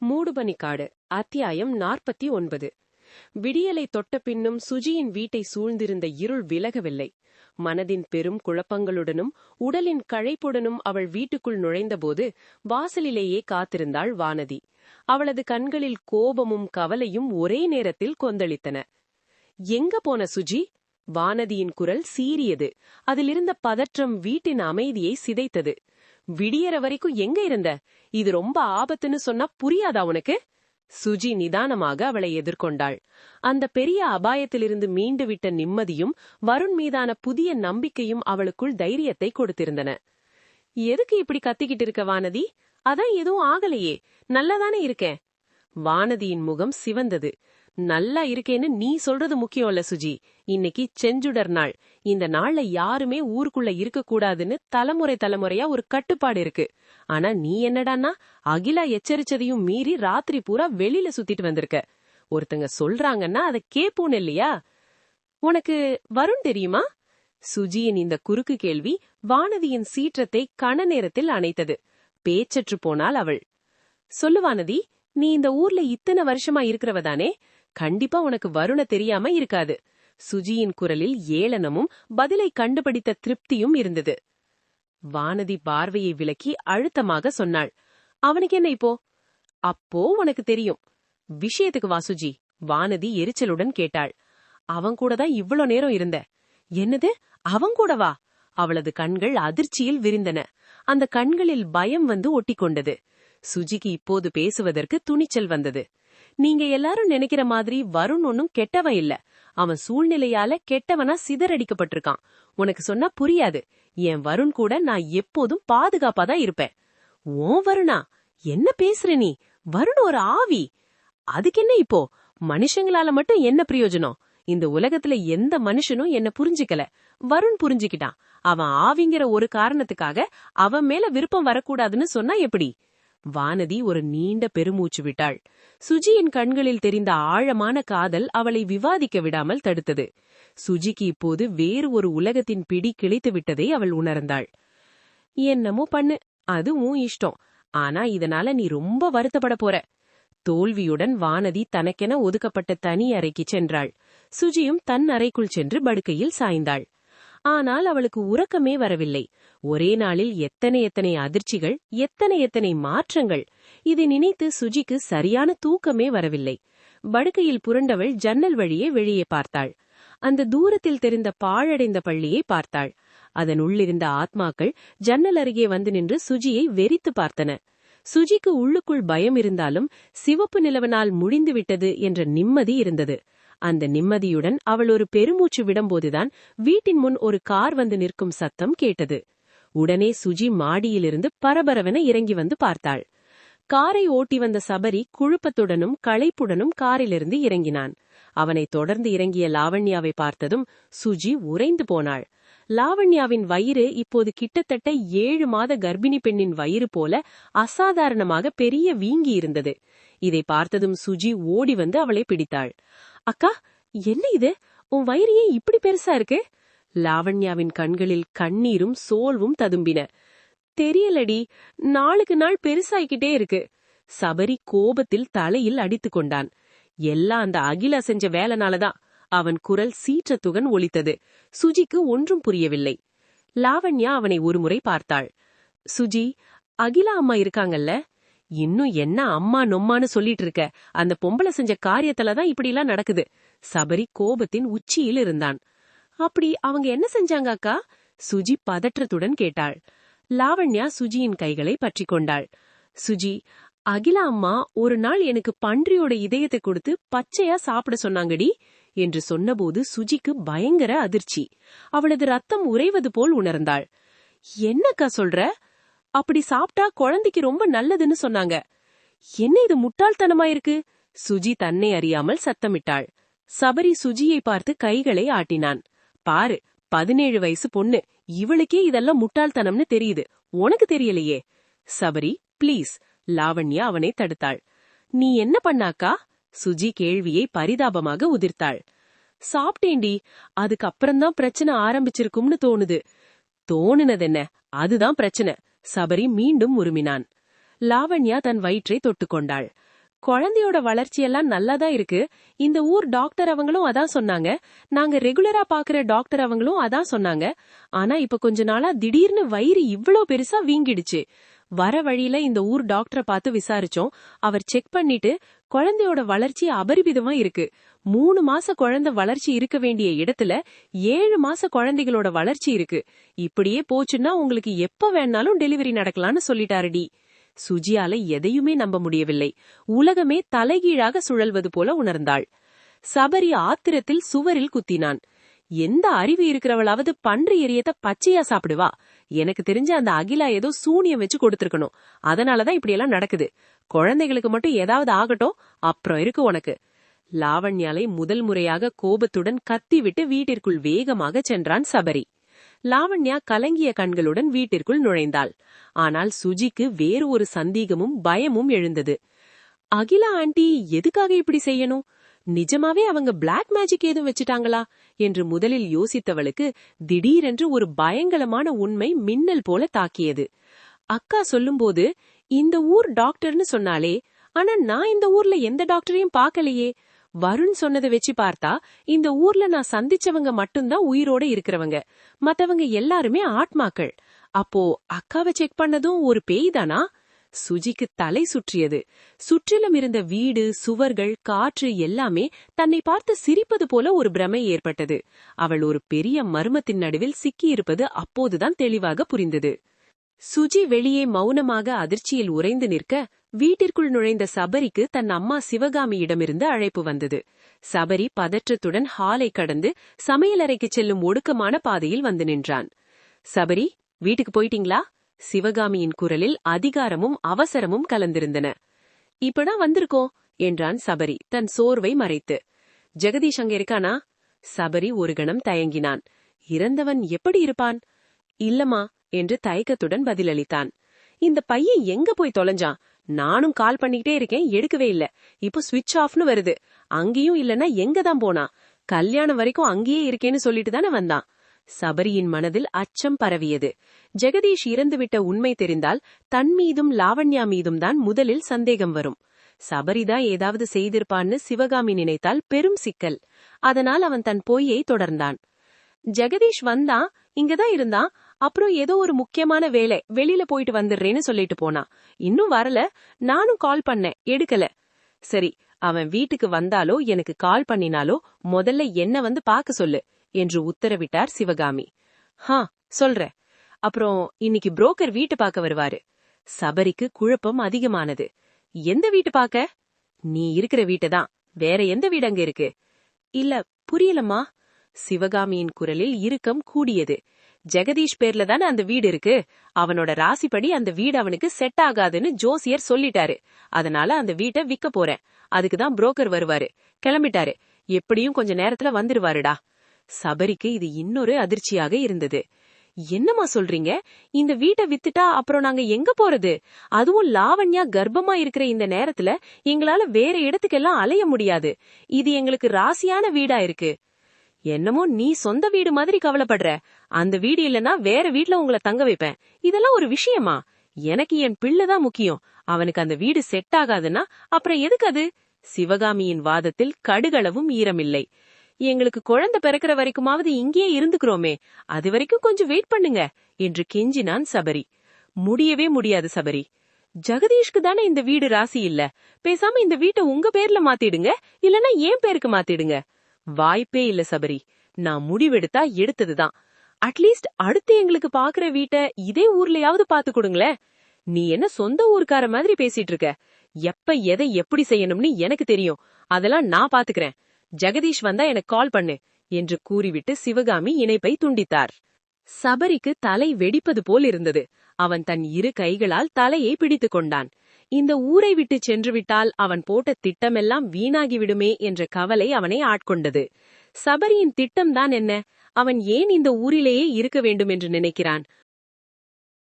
மூடுபனிக்காடு அத்தியாயம் நாற்பத்தி ஒன்பது. விடியலை தொட்ட பின்னும் சுஜியின் வீட்டை சூழ்ந்திருந்த இருள் விலகவில்லை. மனதின் பெரும் குழப்பங்களுடனும் உடலின் களைப்புடனும் அவள் வீட்டுக்குள் நுழைந்தபோது வாசலிலேயே காத்திருந்தாள் வானதி. அவளது கண்களில் கோபமும் கவலையும் ஒரே நேரத்தில் கொந்தளித்தன. எங்க போன சுஜி? வானதியின் குரல் சீறியது. அதிலிருந்த பதற்றம் வீட்டின் அமைதியை சிதைத்தது. விடியற வரைக்கும் எங்க இருந்த? இது ரொம்ப ஆபத்துன்னு சொன்னா புரியாதா உனக்கு? சுஜி நிதானமாக அவளை எதிர்கொண்டாள். அந்த பெரிய அபாயத்திலிருந்து மீண்டு விட்ட நிம்மதியும் வருண் மீதான புதிய நம்பிக்கையும் அவளுக்குள் தைரியத்தை கொடுத்திருந்தன. எதுக்கு இப்படி கத்திக்கிட்டு இருக்க வானதி? அதான் எதுவும் ஆகலையே. நல்லாதானே இருக்கேன். வானதியின் முகம் சிவந்தது. நல்லா இருக்கேன்னு நீ சொல்றது முக்கியம் இல்ல சுஜி. இன்னைக்கு செஞ்சுடர் நாள். இந்த நாள்ல யாருமே ஊருக்குள்ள இருக்க கூடாதுன்னு தலைமுறை தலைமுறையா ஒரு கட்டுப்பாடு இருக்கு. ஆனா நீ என்னடான்னா அகிலா எச்சரிச்சதையும் மீறி ராத்திரி பூரா வெளியில சுத்திட்டு வந்திருக்க. ஒருத்தங்க சொல்றாங்கன்னா அதை கேப்போன்னு இல்லையா? உனக்கு வருண் தெரியுமா? சுஜியின் இந்த குறுக்கு கேள்வி வானதியின் சீற்றத்தை கண நேரத்தில் அணைத்தது. பேச்சற்று போனாள் அவள். சொல்லு வானதி நீ இந்த ஊர்ல இத்தனை வருஷமா இருக்கிறவதானே கண்டிப்பா உனக்கு வருண தெரியாம இருக்காது. சுஜியின் குரலில் ஏளனமும் பதிலை கண்டுபிடித்த திருப்தியும் இருந்தது. வானதி பார்வையை விலக்கி அழுத்தமாக சொன்னாள். அவனுக்கு என்ன இப்போ? அப்போ உனக்கு தெரியும். விஷயத்துக்கு வா சுஜி வானதி எரிச்சலுடன் கேட்டாள். அவன் கூட தான் இவ்ளோ நேரம் இருந்த. என்னது? அவன் கூட வா? அவளது கண்கள் அதிர்ச்சியில் விரிந்தன. அந்த கண்களில் பயம் வந்து ஒட்டிக்கொண்டது. சுஜிக்கு இப்போது பேசுவதற்கு துணிச்சல் வந்தது. நீங்க எல்லாரும் நினைக்கிற மாதிரி வருண் ஒன்னும் கெட்டவன் இல்ல. அவன் சூழ்நிலையால கெட்டவனா சிதறடிக்கப்பட்டிருக்கான். உனக்கு சொன்னா புரியாது. என் வருண் கூட நான் எப்போதும் பாதுகாப்பா தான் இருப்பேன். ஓ வருணா என்ன பேசுற நீ? வருண் ஒரு ஆவி. அதுக்கு என்ன இப்போ? மனுஷங்களால மட்டும் என்ன பிரயோஜனம்? இந்த உலகத்துல எந்த மனுஷனும் என்ன புரிஞ்சுக்கல. வருண் புரிஞ்சுக்கிட்டான். அவன் ஆவிங்கிற ஒரு காரணத்துக்காக அவன் மேல விருப்பம் வரக்கூடாதுன்னு சொன்னா எப்படி? வானதி ஒரு நீண்ட பெருமூச்சு விட்டாள். சுஜியின் கண்களில் தெரிந்த ஆழமான காதல் அவளை விவாதிக்க விடாமல் தடுத்தது. சுஜிக்கு இப்போது வேறு ஒரு உலகத்தின் பிடி கிழித்து விட்டதை அவள் உணர்ந்தாள். என்னமோ பண்ணு அது உன் இஷ்டம். ஆனா இதனால நீ ரொம்ப வருத்தப்பட போற. தோல்வியுடன் வானதி தனக்கென ஒதுக்கப்பட்ட தனி அறைக்கு சென்றாள். சுஜியும் தன் அறைக்குள் சென்று படுக்கையில் சாய்ந்தாள். ஆனால் அவளுக்கு உறக்கமே வரவில்லை. ஒரே நாளில் எத்தனை எத்தனை அதிர்ச்சிகள் எத்தனை எத்தனை மாற்றங்கள். இதை நினைத்து சுஜிக்கு சரியான தூக்கமே வரவில்லை. படுக்கையில் புரண்டவள் ஜன்னல் வழியே வெளியே பார்த்தாள். அந்த தூரத்தில் தெரிந்த பாழடைந்த பள்ளியை பார்த்தாள். அதன் உள்ளிருந்த ஆத்மாக்கள் ஜன்னல் அருகே வந்து நின்று சுஜியை வெறித்து பார்த்தன. சுஜிக்கு உள்ளுக்குள் பயம் இருந்தாலும் சிவப்பு நிலவனால் முடிந்துவிட்டது என்ற நிம்மதி இருந்தது. அந்த நிம்மதியுடன் அவள் ஒரு பெருமூச்சு விடும்போதுதான் வீட்டின் முன் ஒரு கார் வந்து நிற்கும் சத்தம் கேட்டது. உடனே சுஜி மாடியிலிருந்து பரபரவென இறங்கி வந்து பார்த்தாள். காரை ஓட்டி வந்த சபரி குழுப்பத்துடனும் களைப்புடனும் காரிலிருந்து இறங்கினான். அவனை தொடர்ந்து இறங்கிய லாவண்யாவை பார்த்ததும் சுஜி உறைந்து போனாள். லாவண்யாவின் வயிறு இப்போது கிட்டத்தட்ட ஏழு மாத கர்ப்பிணி பெண்ணின் வயிறு போல அசாதாரணமாக பெரிய வீங்கி இருந்தது. இதை பார்த்ததும் சுஜி ஓடி வந்து அவளை பிடித்தாள். அக்கா என்ன இது? உன் வயிறு ஏன் இப்படி பெருசா இருக்கு? லாவண்யாவின் கண்களில் கண்ணீரும் சோல்வும் ததும்பின. தெரியலடி நாளுக்கு நாள் பெருசாய்கிட்டே இருக்கு. சபரி கோபத்தில் தலையில் அடித்து கொண்டான். எல்லாம் அந்த அகிலா செஞ்ச வேலைனாலதான். அவன் குரல் சீற்றத்துடன் ஒலித்தது. சுஜிக்கு ஒன்றும் புரியவில்லை. லாவண்யா அவனை ஒருமுறை பார்த்தாள். சுஜி அகிலா அம்மா இருக்காங்கல்ல? இன்னும் என்ன அம்மா நொம்மான்னு சொல்லிட்டு இருக்க? அந்த பொம்பளை செஞ்ச காரியத்துலதான் இப்படி எல்லாம் நடக்குது. சபரி கோபத்தின் உச்சியில் இருந்தான். அப்படி அவங்க என்ன செஞ்சாங்க அக்கா? சுஜி பதற்றத்துடன் கேட்டாள். லாவண்யா சுஜியின் கைகளை பற்றி கொண்டாள். சுஜி அகிலா அம்மா ஒரு நாள் எனக்கு பன்றியோட இதயத்தை கொடுத்து பச்சையா சாப்பிட சொன்னாங்கடி. என்று சொன்னபோது சுஜிக்கு பயங்கர அதிர்ச்சி. அவளது ரத்தம் உறைவது போல் உணர்ந்தாள். என்னக்கா சொல்ற? அப்படி சாப்பிட்டா குழந்தைக்கு ரொம்ப நல்லதுன்னு சொன்னாங்க. என்ன இது முட்டாள்தனமா இருக்கு? சுஜி தன்னை அறியாமல் சத்தமிட்டாள். சபரி சுஜியை பார்த்து கைகளை ஆட்டினான். பாரு பதினேழு வயசு பொண்ணு. இவளுக்கே இதெல்லாம் முட்டாள்தனம்னு தெரியுது. உனக்கு தெரியலையே? சபரி ப்ளீஸ். லாவண்யா அவனை தடுத்தாள். நீ என்ன பண்ணாக்கா? சுஜி கேள்வியை பரிதாபமாக உதிர்த்தாள். சாப்பிட்டேண்டி அதுக்கப்புறம்தான் பிரச்சனை ஆரம்பிச்சிருக்கும்னு தோணுது. தோணுனதென்ன? அதுதான் பிரச்சனை. சபரி மீண்டும் உருமினான். லாவண்யா தன் வயிற்றை தொட்டுக்கொண்டாள் குழந்தையோட வளர்ச்சியெல்லாம் நல்லாதான் இருக்கு. இந்த ஊர் டாக்டர் அவங்களும் அதான் சொன்னாங்க. நாங்க ரெகுலரா பாக்குற டாக்டர் அவங்களும் அதான் சொன்னாங்க. ஆனா இப்ப கொஞ்ச நாளா திடீர்னு வயிறு இவ்ளோ பெருசா வீங்கிடுச்சு. வர வழியில இந்த ஊர் டாக்டரை பார்த்து விசாரிச்சோம். அவர் செக் பண்ணிட்டு குழந்தையோட வளர்ச்சி அபரிவிதமா இருக்கு. மூணு மாச குழந்தை வளர்ச்சி இருக்க வேண்டிய இடத்துல ஏழு மாச குழந்தைகளோட வளர்ச்சி இருக்கு. இப்படியே போச்சுன்னா உங்களுக்கு எப்ப வேணாலும் டெலிவரி நடக்கலாம்னு சொல்லிட்டாருடி சுஜியால எதையுமே நம்ப முடியவில்லை. உலகமே தலைகீழாக சுழல்வது போல உணர்ந்தாள். சபரி ஆத்திரத்தில் சுவரில் குத்தினான். எந்த அறிவு இருக்கிறவளாவது பன்றி எரியத்த பச்சையா சாப்பிடுவா? எனக்கு தெரிஞ்ச அந்த அகிலா ஏதோ சூனியம் வச்சு கொடுத்திருக்கணும். அதனாலதான் இப்படியெல்லாம் நடக்குது. குழந்தைகளுக்கு மட்டும் ஏதாவது ஆகட்டும் அப்புறம் இருக்கு உனக்கு. லாவண்யாலை முதல் முறையாக கோபத்துடன் கத்திவிட்டு வீட்டிற்குள் வேகமாக சென்றான் சபரி. லாவண்யா கலங்கிய கண்களுடன் வீட்டிற்குள் நுழைந்தாள். ஆனால் சுஜிக்கு வேறு ஒரு சந்தேகமும் பயமும் எழுந்தது. அகிலா ஆண்டி எதுக்காக இப்படி செய்யணும்? நிஜமாவே அவங்க பிளாக் மேஜிக் ஏதும் வச்சுட்டாங்களா? என்று முதலில் யோசித்தவளுக்கு திடீரென்று ஒரு பயங்கரமான உண்மை மின்னல் போல தாக்கியது. அக்கா சொல்லும்போது இந்த ஊர் டாக்டர்னு சொன்னாலே ஆனா நான் இந்த ஊர்ல எந்த டாக்டரையும் பார்க்கலையே. வருண் சொன்னதை வச்சு பார்த்தா இந்த ஊர்ல நான் சந்திச்சவங்க மட்டும்தான் உயிரோட இருக்கிறவங்க. மத்தவங்க எல்லாருமே ஆத்மாக்கள். அப்போ அக்காவை செக் பண்ணதும் ஒரு பேய் தானா? சுஜிக்கு தலை சுற்றியது. சுற்றிலும் இருந்த வீடு சுவர்கள் காற்று எல்லாமே தன்னை பார்த்து சிரிப்பது போல ஒரு பிரமை ஏற்பட்டது. அவள் ஒரு பெரிய மர்மத்தின் நடுவில் சிக்கியிருப்பது அப்போதுதான் தெளிவாக புரிந்தது. சுஜி வெளியே மௌனமாக அதிர்ச்சியில் உறைந்து நிற்க வீட்டிற்குள் நுழைந்த சபரிக்கு தன் அம்மா சிவகாமியிடமிருந்து அழைப்பு வந்தது. சபரி பதற்றத்துடன் ஹாலை கடந்து சமையலறைக்கு செல்லும் ஒடுக்கமான பாதையில் வந்து நின்றான். சபரி வீட்டுக்கு போயிட்டீங்களா? சிவகாமியின் குரலில் அதிகாரமும் அவசரமும் கலந்திருந்தன. இப்பதான் வந்திருக்கோம் என்றான் சபரி தன் சோர்வை மறைத்து. ஜெகதீஷ் அங்க இருக்கானா? சபரி ஒரு கணம் தயங்கினான். இறந்தவன் எப்படி இருப்பான்? இல்லம்மா என்று தயக்கத்துடன் பதிலளித்தான். இந்த பையன் எங்க போய் தொலைஞ்சான்? நானும் கால் பண்ணிக்கிட்டே இருக்கேன் எடுக்கவே இல்ல. இப்போ சுவிட்ச் ஆஃப்னு வருது. அங்கேயும் இல்லனா எங்க தான் போனா? கல்யாணம் வரைக்கும் அங்கேயே இருக்கேன்னு சொல்லிட்டு தானே வந்தான்? சபரியின் மனதில் அச்சம் பரவியது. ஜெகதீஷ் இறந்துவிட்ட உண்மை தெரிந்தால் தன் மீதும் லாவண்யா மீதும் தான் முதலில் சந்தேகம் வரும். சபரிதா ஏதாவது செய்திருப்பான்னு சிவகாமி நினைத்தால் பெரும் சிக்கல். அதனால் அவன் தன் பொய்யை தொடர்ந்தான். ஜெகதீஷ் வந்தான் இங்கதான் இருந்தான் அப்புறம் ஏதோ ஒரு முக்கியமான வேலை வெளியில போயிட்டு வந்துடுறேன்னு சொல்லிட்டு போனான் இன்னும் வரல நானும் கால் பண்ணேன் எடுக்கல. சரி அவன் வீட்டுக்கு வந்தாலோ எனக்கு கால் பண்ணினாலோ முதல்ல என்ன வந்து பாக்க சொல்லு. என்று உத்தரவிட்டார் சிவகாமி. ஹா சொல்ற அப்புறம் இன்னைக்கு புரோக்கர் வீட்டு பார்க்க வருவாரு. சபரிக்கு குழப்பம் அதிகமானது. எந்த வீட்டு பார்க்க? நீ இருக்கிற வீட்டு தான். வேற எந்த வீடு அங்க இருக்கு? இல்ல புரியலம்மா. சிவகாமியின் குரலில் இறுக்கம் கூடியது. ஜெகதீஷ் பேர்ல தானே அந்த வீடு இருக்கு. அவனோட ராசிப்படி அந்த வீடு அவனுக்கு செட் ஆகாதுன்னு ஜோசியர் சொல்லிட்டாரு. அதனால அந்த வீட்டை விக்க போறேன். அதுக்குதான் புரோக்கர் வருவாரு. கிளம்பிட்டாரு. எப்படியும் கொஞ்ச நேரத்துல வந்துருவாருடா. சபரிக்கு இது இன்னொரு அதிர்ச்சியாக இருந்தது. என்னம்மா சொல்றீங்க? இந்த வீட்டை வித்துட்டா அப்புறம் நாங்க எங்க போறது? அதுவும் லாவண்யா கர்ப்பமா இருக்கிற இந்த நேரத்துல எங்களால வேற இடத்துக்கெல்லாம் அலைய முடியாது. இது எங்களுக்கு ராசியான வீடா இருக்கு. என்னமோ நீ சொந்த வீடு மாதிரி கவலைப்படுற. அந்த வீடு இல்லனா வேற வீட்ல உங்களை தங்க வைப்பேன். இதெல்லாம் ஒரு விஷயமா? எனக்கு என் பிள்ளைதான் முக்கியம். அவனுக்கு அந்த வீடு செட் ஆகாதுன்னா அப்புறம் எதுக்கு அது? சிவகாமியின் வாதத்தில் கடுகளவும் ஈரமில்லை. எங்களுக்கு குழந்தை பிறக்கிற வரைக்குமாவது இங்கேயே இருந்துக்கிறோமே. அது வரைக்கும் கொஞ்சம் வெயிட் பண்ணுங்க என்று கெஞ்சினான் சபரி. முடியவே முடியாது சபரி. ஜெகதீஷ்க்கு தானே இந்த வீடு ராசி இல்ல. பேசாம இந்த வீட்டை உங்க பேர்ல மாத்திடுங்க இல்லனா ஏன் பேருக்கு மாத்திடுங்க. வாய்ப்பே இல்ல சபரி. நான் முடிவெடுத்தா எடுத்ததுதான். அட்லீஸ்ட் அடுத்து எங்களுக்கு பாக்குற வீட்டை இதே ஊர்லயாவது பாத்து கொடுங்களேன். நீ என்ன சொந்த ஊருக்கார மாதிரி பேசிட்டு இருக்க? எப்ப எதை எப்படி செய்யணும்னு எனக்கு தெரியும். அதெல்லாம் நான் பாத்துக்கிறேன். ஜெகதீஷ் வந்தா எனக்கு கால் பண்ணு என்று கூறிவிட்டு சிவகாமி இணைப்பை துண்டித்தார். சபரிக்கு தலை வெடிப்பது போல் இருந்தது. அவன் தன் இரு கைகளால் தலையை பிடித்துக் கொண்டான். இந்த ஊரை விட்டு சென்று விட்டால் அவன் போட்ட திட்டமெல்லாம் வீணாகிவிடுமே என்ற கவலை அவனை ஆட்கொண்டது. சபரியின் திட்டம்தான் என்ன? அவன் ஏன் இந்த ஊரிலேயே இருக்க வேண்டும் என்று நினைக்கிறான்?